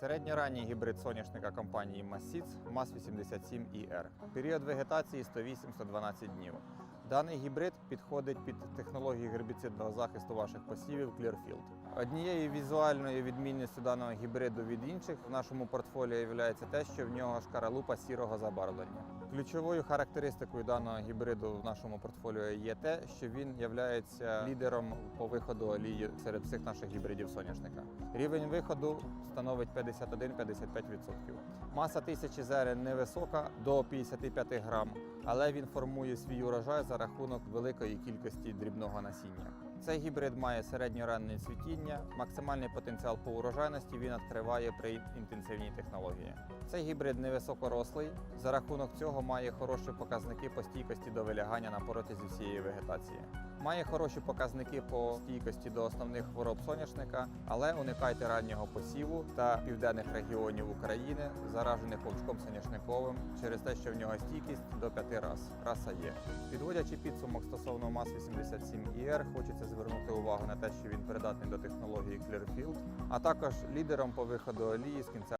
Середньоранній гібрид соняшника компанії Масіц мас 87 ір Період вегетації 108-112 днів. Даний гібрид підходить під технології гербіцидного захисту ваших посівів Clearfield. Однією візуальною відмінністю даного гібриду від інших в нашому портфоліо є те, що в нього шкаралупа сірого забарвлення. Ключовою характеристикою даного гібриду в нашому портфоліо є те, що він є лідером по виходу олії серед всіх наших гібридів соняшника. Рівень виходу становить 51-55%. Маса тисячі зерен невисока до 55 грам, але він формує свій урожай за рахунок великої кількості дрібного насіння. Цей гібрид має середньоранне цвітіння, максимальний потенціал по урожайності він відкриває при інтенсивній технології. Цей гібрид невисокорослий, за рахунок цього має хороші показники по стійкості до вилягання на протязі всієї вегетації. Має хороші показники по стійкості до основних хвороб соняшника, але уникайте раннього посіву та південних регіонів України, заражених вовчком соняшниковим, через те, що в нього стійкість до 5 раз. Раса є. Підводячи підсумок стосовно МАЗ 87 ER, хочеться звернути увагу на те, що він придатний до технології Clearfield, а також лідером по виходу олії з кінця.